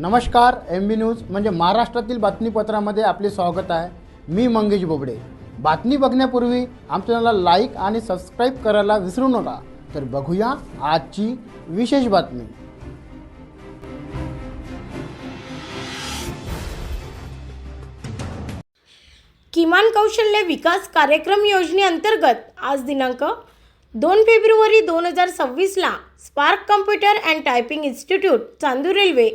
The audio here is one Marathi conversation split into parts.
नमस्कार एम बी न्यूज म्हणजे महाराष्ट्रातील बातमीपत्रामध्ये आपले स्वागत आहे. मी मंगेश बोबडे. बातमी बघण्यापूर्वी आमच्या चॅनलला लाईक आणि सबस्क्राईब करायला विसरू नका. तर बघूया आजची विशेष बातमी. किमान कौशल्य विकास कार्यक्रम योजनेअंतर्गत आज दिनांक दोन फेब्रुवारी दोन हजार सव्वीसला Spark computer and typing institute Chandur railway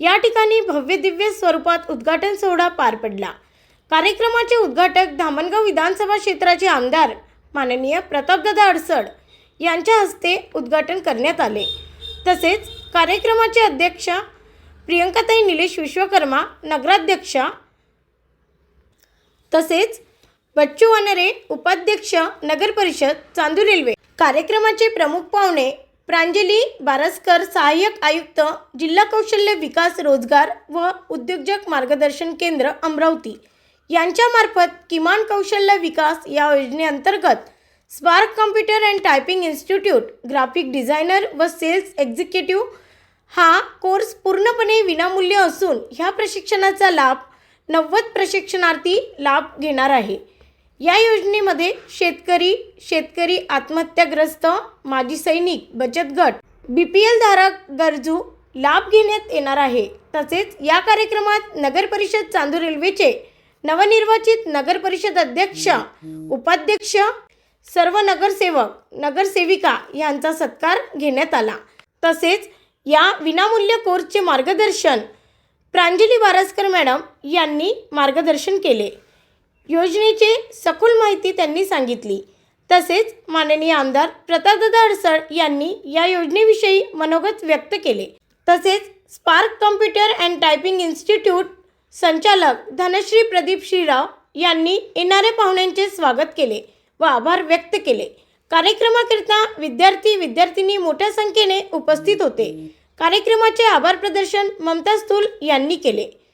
या ठिकाणी भव्य दिव्य स्वरूपात उद्घाटन सोहळा पार पडला. कार्यक्रमाचे उद्घाटक धामणगाव विधानसभा क्षेत्राचे आमदार माननीय प्रतापदादा अडसड यांच्या हस्ते उद्घाटन करण्यात आले. तसेच कार्यक्रमाचे अध्यक्ष प्रियंकाताई निलेश विश्वकर्मा नगराध्यक्षा तसेच बच्चू वानरे उपाध्यक्ष नगर परिषद चांदू रेल्वे. कार्यक्रमाचे प्रमुख पाहुणे प्रांजली बारसकर सहाय्यक आयुक्त जिल्हा कौशल्य विकास रोजगार व उद्योजक मार्गदर्शन केंद्र अमरावती. यांच्यामार्फत किमान कौशल्य विकास या योजनेअंतर्गत Spark computer and typing institute graphic designer व सेल्स एक्झिक्युटिव्ह हा कोर्स पूर्णपणे विनामूल्य असून ह्या प्रशिक्षणाचा लाभ नव्वद प्रशिक्षणार्थी लाभ घेणार आहे. या योजनेमध्ये शेतकरी शेतकरी आत्महत्याग्रस्त माजी सैनिक बचत गट बी पी एल धारक गरजू लाभ घेण्यात येणार आहे. तसेच या कार्यक्रमात नगर परिषद चांदूर रेल्वेचे नवनिर्वाचित नगर परिषद अध्यक्ष उपाध्यक्ष सर्व नगरसेवक नगरसेविका यांचा सत्कार घेण्यात आला. तसेच या विनामूल्य कोर्सचे मार्गदर्शन प्रांजली बारसकर मॅडम यांनी मार्गदर्शन केले. योजनेची सखोल माहिती त्यांनी सांगितली. तसेच माननीय आमदार प्रतापदादा अडसळ यांनी या योजनेविषयी मनोगत व्यक्त केले. तसेच Spark computer and typing institute संचालक धनश्री प्रदीप श्रीराव यांनी येणाऱ्या पाहुण्यांचे स्वागत केले व आभार व्यक्त केले. कार्यक्रमाकरिता विद्यार्थी विद्यार्थिनी मोठ्या संख्येने उपस्थित होते. कार्यक्रमाचे आभार प्रदर्शन ममता स्थूल यांनी केले.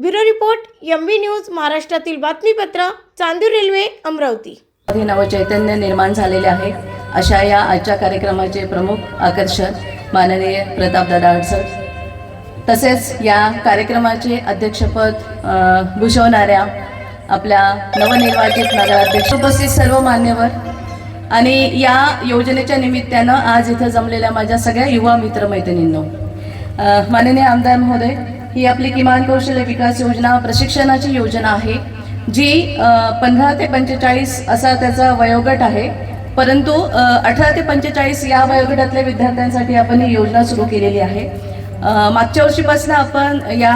Bureau report M B news महाराष्ट्रातील बातमीपत्र चांदूर रेल्वे अमरावती. मध्ये नवचैतन्य निर्माण झालेले आहे. अशा या आजच्या कार्यक्रमाचे प्रमुख आकर्षण माननीय प्रतापदादा अडसर तसेच या कार्यक्रमाचे अध्यक्षपद भूषवणाऱ्या आपल्या नवनिर्वाचित नगराध्यक्ष उपस्थित सर्व मान्यवर आणि या योजनेच्या निमित्तानं आज इथं जमलेल्या माझ्या सगळ्या युवा मित्रमैत्रिणींनो माननीय आमदार महोदय ही आपली किमान कौशल्य विकास योजना प्रशिक्षणाची योजना आहे जी पंधरा ते पंचेचाळीस असा त्याचा वयोगट आहे. परंतु अठरा ते पंचेचाळीस या वयोगटातल्या विद्यार्थ्यांसाठी आपण ही योजना सुरू केलेली आहे. मागच्या वर्षीपासून आपण या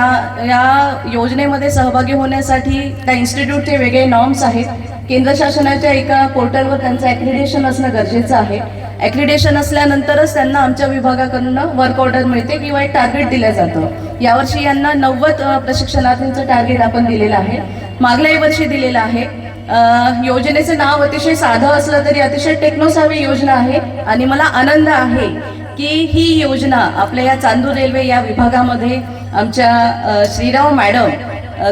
या योजनेमध्ये सहभागी होण्यासाठी त्या इन्स्टिट्यूटचे वेगळे नॉर्म्स आहेत. केंद्र शासनाच्या एका पोर्टलवर त्यांचं ॲक्रिडेशन असणं गरजेचं आहे. ॲक्रिडेशन असल्यानंतरच त्यांना आमच्या विभागाकडून वर्क ऑर्डर मिळते किंवा एक टार्गेट दिलं जातं. यावर्षी यांना नव्वद प्रशिक्षणार्थींचं टार्गेट आपण दिलेलं आहे. मागल्याही वर्षी दिलेलं आहे. योजनेचं नाव अतिशय साधं असलं तरी अतिशय टेक्नोसावी योजना आहे. आणि मला आनंद आहे की ही योजना आपल्या या चांदूर रेल्वे या विभागामध्ये आमच्या श्रीराव मॅडम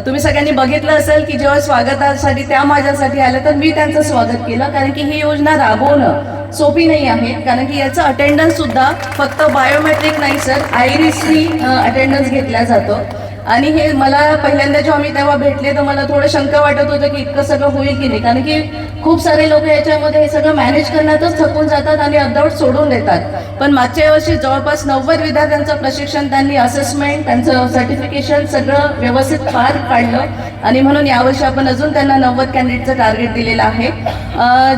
तुम्ही सगळ्यांनी बघितलं असेल की जेव्हा स्वागतासाठी त्या माझ्यासाठी आल्या तर मी त्यांचं स्वागत केलं. कारण की ही योजना राबवणं सोपी नाही आहे कारण की याचं अटेंडन्स सुद्धा फक्त बायोमेट्रिक नाही सर आयरिसनी अटेंडन्स घेतला जातो. आणि हे मला पहिल्यांदा जेव्हा मी तेव्हा भेटले तर मला थोडं शंका वाटत होतं की इतकं सगळं होईल की नाही. कारण की खूप सारे लोक याच्यामध्ये हे सगळं मॅनेज करण्यातच थकून जातात आणि अर्धवट सोडून देतात. पण मागच्या वर्षी जवळपास नव्वद विद्यार्थ्यांचं प्रशिक्षण त्यांनी असेसमेंट त्यांचं सर्टिफिकेशन सगळं व्यवस्थित पार पाडलं. आणि म्हणून यावर्षी आपण अजून त्यांना नव्वद कॅन्डिडेटचं टार्गेट दिलेलं आहे.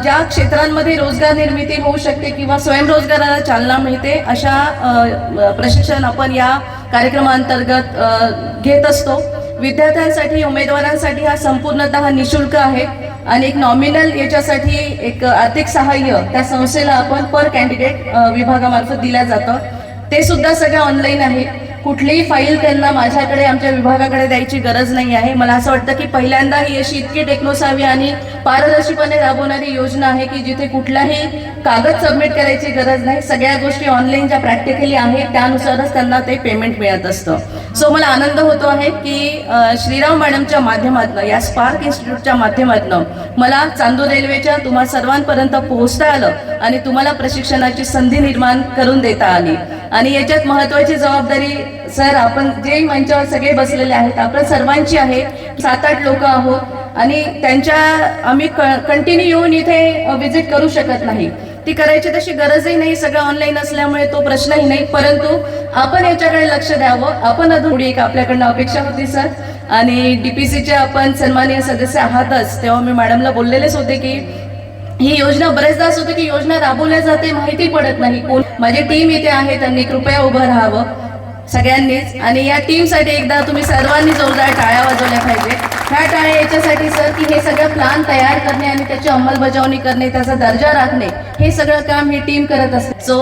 ज्या क्षेत्रांमध्ये रोजगार निर्मिती होऊ शकते किंवा स्वयंरोजगाराला चालना मिळते अशा प्रशिक्षण आपण या कार्यक्रमांतर्गत घेत असतो. विद्यार्थ्यांसाठी उमेदवारांसाठी हा संपूर्णतः निशुल्क आहे आणि एक नॉमिनल याच्यासाठी एक आर्थिक सहाय्य त्या संस्थेला आपण पर कॅन्डिडेट विभागामार्फत दिलं जातं. ते सुद्धा सगळं ऑनलाईन आहे. कुठलीही फाईल त्यांना माझ्याकडे आमच्या विभागाकडे द्यायची गरज नाही आहे. मला असं वाटतं की पहिल्यांदा ही अशी इतकी टेक्नोसावी आणि पारदर्शीपणे राबवणारी योजना आहे की जिथे कुठलाही कागद सबमिट करायची गरज नाही. सगळ्या गोष्टी ऑनलाईन ज्या प्रॅक्टिकली आहेत त्यानुसारच त्यांना ते पेमेंट मिळत असतं. सो मला आनंद होतो आहे की श्रीराम मॅडमच्या माध्यमातून या स्पार्क इन्स्टिट्यूटच्या माध्यमातून मला चांदूर रेल्वेच्या तुम्हा सर्वांपर्यंत पोहोचता आलं आणि तुम्हाला प्रशिक्षणाची संधी निर्माण करून देता आली. आणि याच्यात महत्वाची जबाबदारी सर आपण जे मंचावर सगळे बसलेले आहेत आपण सर्वांची आहे. सात आठ लोक आहोत आणि त्यांच्या आम्ही कंटिन्यू येऊन इथे व्हिजिट करू शकत नाही. ती करायची तशी गरजही नाही सगळं ऑनलाईन असल्यामुळे तो प्रश्नही नाही. परंतु आपण याच्याकडे लक्ष द्यावं. आपण अजून थोडी एक आपल्याकडनं अपेक्षा होती सर आणि डीपीसीचे आपण सन्माननीय सदस्य आहातच. तेव्हा मी मॅडमला बोललेलेच होते की ही योजना बरेचदा असं होतं की योजना राबवल्या जाते माहिती पडत नाही. कोण माझी टीम इथे आहे त्यांनी कृपया उभं राहावं सगळ्यांनीच. आणि या टीमसाठी एकदा तुम्ही सर्वांनी जोरदार टाळ्या वाजवल्या पाहिजे ह्या टाळ्या याच्यासाठी सर की हे सगळं प्लान तयार करणे आणि त्याची अंमलबजावणी करणे त्याचा दर्जा राखणे हे सगळं काम ही टीम करत असते. सो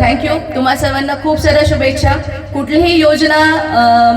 थँक्यू तुम्हा सर्वांना खूप साऱ्या शुभेच्छा. कुठलीही योजना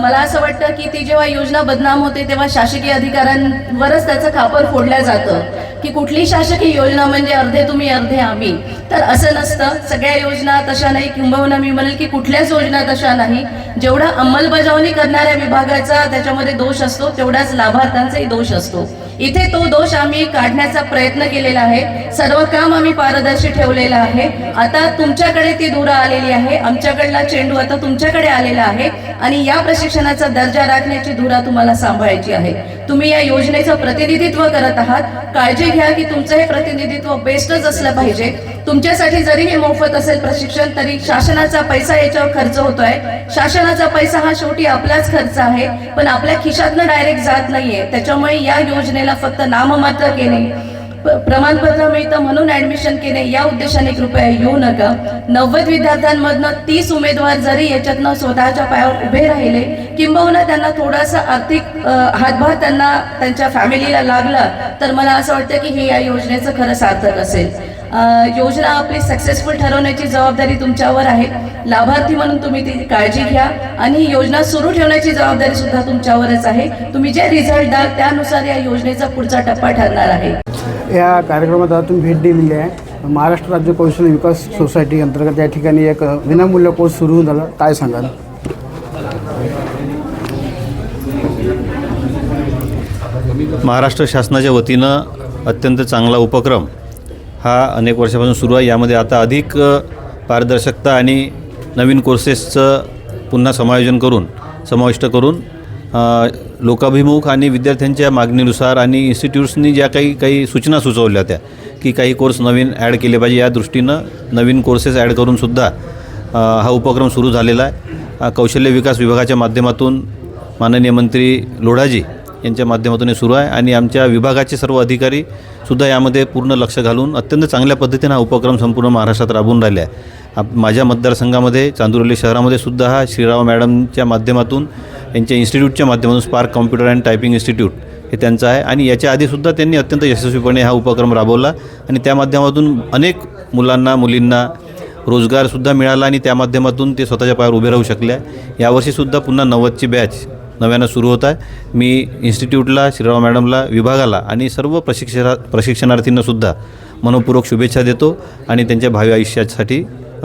मला असं वाटतं की ती जेव्हा योजना बदनाम होते तेव्हा शासकीय अधिकाऱ्यांवरच त्याचं खापर फोडलं जातं. की कुठली शासकीय योजना म्हणजे अर्धे तुम्ही अर्धे आम्ही. तर असं नसतं. सगळ्या योजना तशा नाही किंबहुना मी म्हणेल की कुठल्याच योजना तशा नाही. जेवढा अंमलबजावणी करणाऱ्या विभागाचा त्याच्यामध्ये दोष असतो तेवढाच लाभार्थ्यांचाही दोष असतो. इथे तो दोष आम्ही काढण्याचा प्रयत्न केलेला आहे. सर्व काम आम्ही पारदर्शी ठेवलेलं आहे. आता तुमच्याकडे ती धुरा आलेली आहे. आमच्याकडला चेंडू आता तुमच्याकडे आलेला आहे आणि या प्रशिक्षणाचा दर्जा राखण्याची धुरा तुम्हाला सांभाळायची आहे. तुम्ही या योजनेचं प्रतिनिधित्व करत आहात. काळजी घ्या की तुमचं हे प्रतिनिधित्व बेस्टच असलं पाहिजे. तुमच्यासाठी जरी हे मोफत असेल प्रशिक्षण तरी शासनाचा पैसा याच्यावर खर्च होतोय. शासनाचा पैसा हा शेवटी आपलाच खर्च आहे. पण आपल्या खिशातनं डायरेक्ट जात नाहीये. त्याच्यामुळे या योजनेला फक्त नाममात्र केले. प्रमाणपत्र मिळतं म्हणून ऍडमिशन केले. या उद्देशाने कृपया येऊ नका. नव्वद विद्यार्थ्यांमधनं तीस उमेदवार जरी याच्यातनं स्वतःच्या पायावर उभे राहिले किंबहुना त्यांना थोडासा आर्थिक हातभार त्यांना त्यांच्या फॅमिलीला लागला तर मला असं वाटतं की हे या योजनेचं खरं सार्थक असेल. योजना आपली सक्सेसफुल ठरवण्याची जबाबदारी तुमच्यावर आहे. लाभार्थी म्हणून तुम्ही ती काळजी घ्या आणि ही योजना सुरू ठेवण्याची जबाबदारी सुद्धा तुमच्यावरच आहे. तुम्ही जे रिझल्ट द्याल त्यानुसार या योजनेचा पुढचा टप्पा ठरणार आहे. या कार्यक्रमात आता तुम्ही भेट दिलेली आहे. महाराष्ट्र राज्य कौशल्य विकास सोसायटी अंतर्गत या ठिकाणी एक विनामूल्य कोर्स सुरू होऊन झाला. काय सांगाल? महाराष्ट्र शासनाच्या वतीनं अत्यंत चांगला उपक्रम हा अनेक वर्षापासून सुरू आहे. यामध्ये आता अधिक पारदर्शकता आणि नवीन कोर्सेसचं पुन्हा समायोजन करून समाविष्ट करून लोकाभिमुख आणि विद्यार्थ्यांच्या मागणीनुसार आणि इन्स्टिट्यूट्सनी ज्या काही काही सूचना सुचवल्या त्या की काही कोर्स नवीन ॲड केले पाहिजे या दृष्टीनं नवीन कोर्सेस ॲड करूनसुद्धा हा उपक्रम सुरू झालेला आहे. कौशल्य विकास विभागाच्या माध्यमातून माननीय मंत्री लोढाजी यांच्या माध्यमातून हे सुरू आहे. आणि आमच्या विभागाचे सर्व अधिकारी सुद्धा यामध्ये पूर्ण लक्ष घालून अत्यंत चांगल्या पद्धतीने हा उपक्रम संपूर्ण महाराष्ट्रात राबवून राहिले आहे. आप माझ्या मतदारसंघामध्ये चांदुरली शहरामध्ये सुद्धा हा श्रीराव मॅडमच्या माध्यमातून यांच्या इन्स्टिट्यूटच्या माध्यमातून Spark computer and typing institute हे त्यांचं आहे. आणि याच्या आधीसुद्धा त्यांनी अत्यंत यशस्वीपणे हा उपक्रम राबवला. आणि त्या माध्यमातून अनेक मुलांना मुलींना रोजगारसुद्धा मिळाला आणि त्या माध्यमातून ते स्वतःच्या पायावर उभे राहू शकले. आहे यावर्षीसुद्धा पुन्हा नव्वदची बॅच नव्यानं सुरू होत आहे. मी इन्स्टिट्यूटला श्रीराव मॅडमला विभागाला आणि सर्व प्रशिक्षणा प्रशिक्षणार्थींनासुद्धा मनपूर्वक शुभेच्छा देतो आणि त्यांच्या भावी आयुष्यासाठी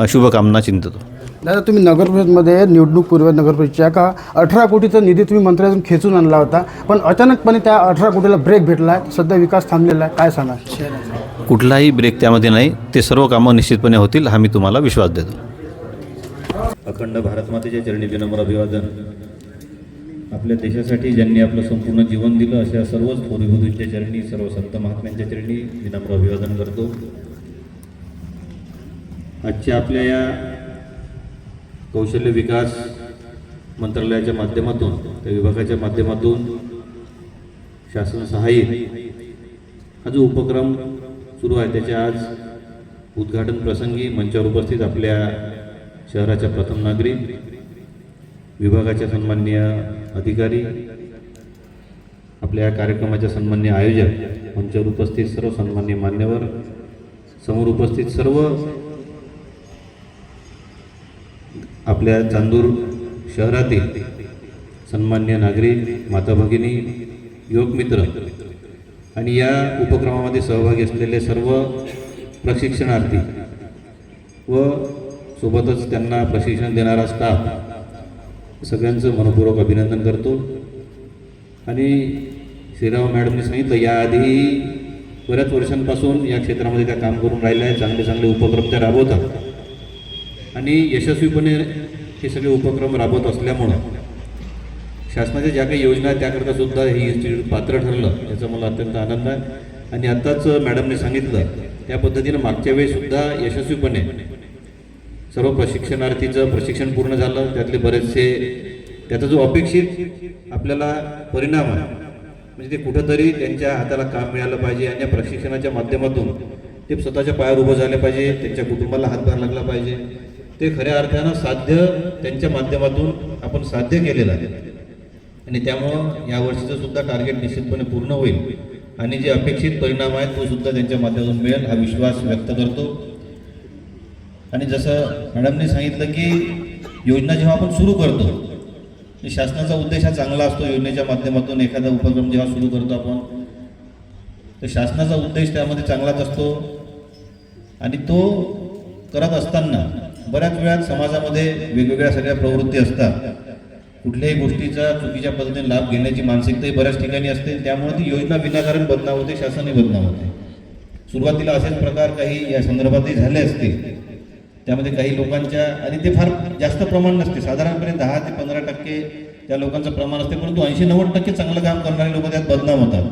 शुभकामना चिंततो. दादा तुम्ही नगर परिषदमध्ये निवडणूक पूर्व नगर परिषदच्या का अठरा कोटीचा निधी तुम्ही मंत्र्यातून खेचून आणला होता पण अचानकपणे त्या अठरा कोटीला ब्रेक भेटला आहे सध्या विकास थांबलेला आहे काय सांगा कुठलाही ब्रेक त्यामध्ये नाही ते सर्व कामं निश्चितपणे होतील हा मी तुम्हाला विश्वास देतो. अखंड भारतमातेच्या चरणी विनम्र अभिवादन. आपल्या देशासाठी ज्यांनी आपलं संपूर्ण जीवन दिलं अशा सर्वच थोरीबुधूंच्या चरणी सर्व संत महात्म्यांच्या चरणी विनम्र अभिवादन करतो. आजच्या आपल्या या कौशल्य विकास मंत्रालयाच्या माध्यमातून त्या विभागाच्या माध्यमातून शासन सहाय्य हा जो उपक्रम सुरू आहे. त्याच्या आज उद्घाटन प्रसंगी मंचावर उपस्थित आपल्या शहराच्या प्रथम नागरिक विभागाच्या सन्माननीय अधिकारी आपल्या या कार्यक्रमाच्या सन्मान्य आयोजक मंचावर उपस्थित सर्व सन्मान्य मान्यवर समोर उपस्थित सर्व आपल्या चांदूर शहरातील सन्मान्य नागरिक माता भगिनी योग मित्र आणि या उपक्रमामध्ये सहभागी असलेले सर्व प्रशिक्षणार्थी व सोबतच त्यांना प्रशिक्षण देणारा स्टाफ सगळ्यांचं मनपूर्वक अभिनंदन करतो. आणि श्रीराव मॅडमने सांगितलं याआधी बऱ्याच वर्षांपासून या क्षेत्रामध्ये त्या काम करून राहिल्या आहे चांगले चांगले उपक्रम त्या राबवतात. आणि यशस्वीपणे हे सगळे उपक्रम राबवत असल्यामुळं शासनाच्या ज्या काही योजना आहेत त्याकरता सुद्धा हे इन्स्टिट्यूट पात्र ठरलं याचा मला अत्यंत आनंद आहे. आणि आत्ताच मॅडमने सांगितलं त्या पद्धतीनं मागच्या वेळेसुद्धा यशस्वीपणे सर्व प्रशिक्षणार्थीचं प्रशिक्षण पूर्ण झालं त्यातले बरेचसे त्याचा जो अपेक्षित आपल्याला परिणाम आहे म्हणजे ते कुठंतरी त्यांच्या हाताला काम मिळालं पाहिजे आणि या प्रशिक्षणाच्या माध्यमातून ते स्वतःच्या पायावर उभं झाले पाहिजे त्यांच्या कुटुंबाला हातभार लागला पाहिजे. ते खऱ्या अर्थानं साध्य त्यांच्या माध्यमातून आपण साध्य केलेलं आहे. आणि त्यामुळं यावर्षीचं सुद्धा टार्गेट निश्चितपणे पूर्ण होईल. आणि जे अपेक्षित परिणाम आहेत तो सुद्धा त्यांच्या माध्यमातून मिळेल हा विश्वास व्यक्त करतो. आणि जसं मॅडमने सांगितलं की योजना जेव्हा आपण सुरू करतो म्हणजे शासनाचा उद्देश हा चांगला असतो योजनेच्या माध्यमातून एखादा उपक्रम जेव्हा सुरू करतो आपण तर शासनाचा उद्देश त्यामध्ये चांगलाच असतो. आणि तो करत असताना बऱ्याच वेळात समाजामध्ये वेगवेगळ्या सगळ्या प्रवृत्ती असतात. कुठल्याही गोष्टीचा चुकीच्या पद्धतीने लाभ घेण्याची मानसिकताही बऱ्याच ठिकाणी असते. त्यामुळे ती योजना विनाकारण बदनाम होते शासनही बदनाम होते. सुरुवातीला असेच प्रकार काही या संदर्भातही झाले असतील. त्यामध्ये काही लोकांच्या आणि ते फार जास्त प्रमाण नसते. साधारणपणे दहा ते पंधरा टक्के त्या लोकांचं प्रमाण असते परंतु ऐंशी नव्वद टक्के चांगलं काम करणारे लोक त्यात बदनाम होतात.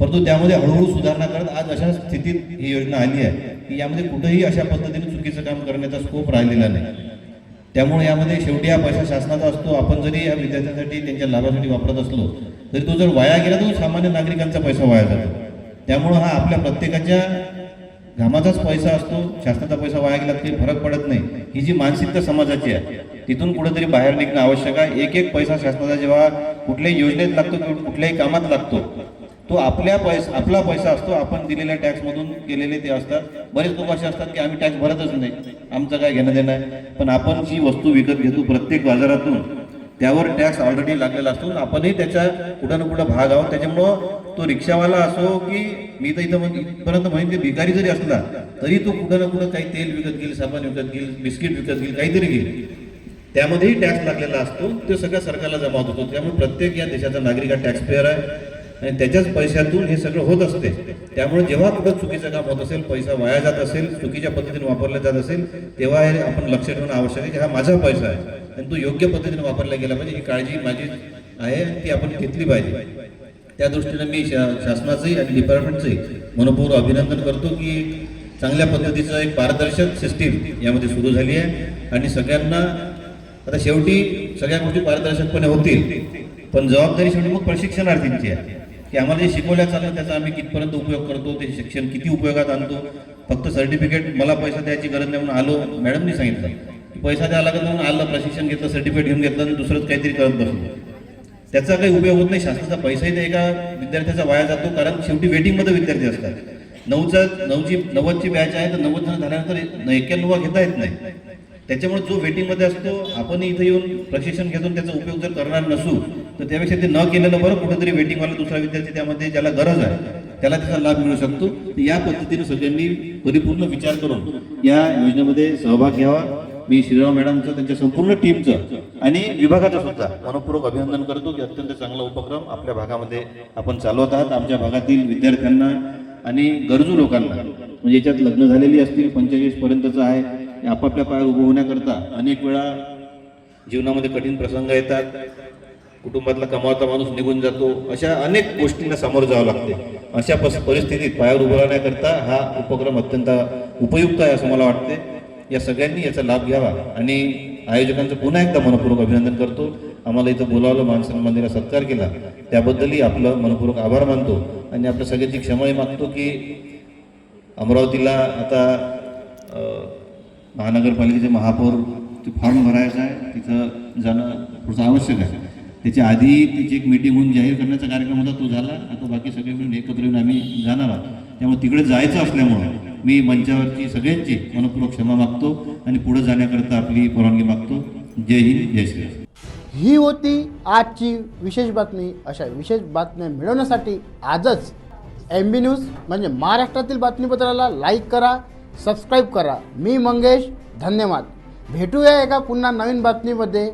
परंतु त्यामध्ये हळूहळू सुधारणा करत आज अशा स्थितीत ही योजना आली आहे की यामध्ये कुठेही अशा पद्धतीने चुकीचं काम करण्याचा स्कोप राहिलेला नाही. त्यामुळे यामध्ये शेवटी हा पैसा शासनाचा असतो. आपण जरी या विद्यार्थ्यांसाठी त्यांच्या लाभासाठी वापरत असलो तरी तो जर वाया गेला तर सामान्य नागरिकांचा पैसा वाया जातो. त्यामुळं हा आपल्या प्रत्येकाच्या घामाचाच पैसा असतो शासनाचा पैसा वाया गेला तरी फरक पडत नाही. ही जी मानसिकता समाजाची आहे तिथून कुठेतरी बाहेर निघणं आवश्यक आहे. एक एक पैसा शासनाचा जेव्हा कुठल्याही योजनेत लागतो किंवा कुठल्याही कामात लागतो तो आपल्या पैसा आपला पैसा असतो. आपण दिलेल्या टॅक्समधून केलेले ते असतात. बरेच लोक असे असतात की आम्ही टॅक्स भरतच नाही. आमचं काय घेणं देणं आहे. पण आपण जी वस्तू विकत घेतो प्रत्येक बाजारातून त्यावर टॅक्स ऑलरेडी लागलेला असतो. आपणही त्याच्या कुठं ना कुठं भाग आहोत. त्याच्यामुळं तो रिक्षावाला असो की मी तर इथं मग इथपर्यंत म्हणेन की भिकारी जरी असला तरी तो कुठं ना कुठं काही तेल विकत घेईल साबण विकत घेईल बिस्किट विकत घेईल काहीतरी घेईल. त्यामध्येही टॅक्स लागलेला असतो तो सगळ्या सरकारला जमा होतो त्यामुळे प्रत्येक या देशाचा नागरिक हा टॅक्स पेअर आहे आणि त्याच्याच पैशातून हे सगळं होत असते. त्यामुळे जेव्हा कुठं चुकीचं काम होत असेल पैसा वाया जात असेल चुकीच्या पद्धतीने वापरला जात असेल तेव्हा हे आपण लक्ष ठेवणं आवश्यक आहे की हा माझा पैसा आहे. आणि तो योग्य पद्धतीने वापरला गेला पाहिजे ही काळजी माझी आहे ती आपण घेतली पाहिजे. त्या दृष्टीनं मी शा शासनाचंही आणि डिपार्टमेंटचंही मनपूर्वक अभिनंदन करतो की चांगल्या पद्धतीचं एक पारदर्शक सिस्टीम यामध्ये सुरू झाली आहे. आणि सगळ्यांना आता शेवटी सगळ्या गोष्टी पारदर्शकपणे होतील पण जबाबदारी शेवटी मग प्रशिक्षणार्थींची आहे. की आम्हाला जे शिकवल्या चाललं त्याचा आम्ही कितपर्यंत उपयोग करतो ते शिक्षण किती उपयोगात आणतो. फक्त सर्टिफिकेट मला पैसा द्यायची गरज नाही म्हणून आलो मॅडमनी सांगितलं. पैसा द्यावा लागत म्हणून आलं प्रशिक्षण घेतलं सर्टिफिकेट घेऊन घेतलं आणि दुसरंच काहीतरी करत बसलो. त्याचा काही उपयोग होत नाही. शासनाचा पैसाही त्या एका विद्यार्थ्याचा वाया जातो. कारण शेवटी वेटिंगमध्ये विद्यार्थी असतात. नऊचा नऊची नव्वदची बॅच आहे तर नव्वद जण झाल्यानंतर एक्क्याण्णव घेता येत नाही. त्याच्यामुळे जो वेटिंगमध्ये असतो आपण इथं येऊन प्रशिक्षण घेऊन त्याचा उपयोग जर करणार नसू तर त्यापेक्षा ते न केलेलं बरं. कुठेतरी वेटिंगवाला दुसरा विद्यार्थी त्यामध्ये ज्याला गरज आहे त्याला त्याचा लाभ मिळू शकतो. या पद्धतीने सगळ्यांनी परिपूर्ण विचार करून या योजनेमध्ये सहभाग घ्यावा. मी श्रीराम मॅडमचं त्यांच्या संपूर्ण टीमचं आणि विभागाचं सुद्धा मनपूर्वक अभिनंदन करतो की अत्यंत चांगला उपक्रम आपल्या भागामध्ये आपण चालवत आहात. आमच्या भागातील विद्यार्थ्यांना आणि गरजू लोकांना म्हणजे याच्यात लग्न झालेली असतील पंचेचाळीस पर्यंतचं आहे आपापल्या पायावर उभं होण्याकरता अनेक वेळा जीवनामध्ये कठीण प्रसंग येतात. कुटुंबातला कमावता माणूस निघून जातो. अशा अनेक गोष्टींना सामोरं जावं लागते. अशा पस परिस्थितीत पायावर उभं राहण्याकरता हा उपक्रम अत्यंत उपयुक्त आहे असं मला वाटते या सगळ्यांनी याचा लाभ घ्यावा. आणि आयोजकांचं पुन्हा एकदा मनपूर्वक अभिनंदन करतो. आम्हाला इथं बोलावलं माणसानं मंदिरा सत्कार केला. त्याबद्दलही आपलं मनपूर्वक आभार मानतो. आणि आपल्या सगळ्यांची क्षमाही मागतो की अमरावतीला आता महानगरपालिकेचे महापौर ते फॉर्म भरायचं आहे. तिथं जाणं थोडंसं आवश्यक आहे. त्याच्या आधी त्याची एक मीटिंग होऊन जाहीर करण्याचा कार्यक्रम होता तो झाला. आता बाकी सगळे मिळून एकत्र येऊन आम्ही जाणार आहोत. त्यामुळे तिकडे जायचं असल्यामुळं मी मंचावरची सगळ्यांची मनपूर्वक क्षमा मागतो आणि पुढे जाण्याकरता आपली परवानगी मागतो. जय हिंद जय श्रीराम ही होती आजची विशेष बातमी. अशा विशेष बातम्या मिळवण्यासाठी आजच एम बी न्यूज म्हणजे महाराष्ट्रातील बातमीपत्राला लाईक करा सबस्क्राईब करा. मी मंगेश धन्यवाद. भेटूया एका पुन्हा नवीन बातमीमध्ये.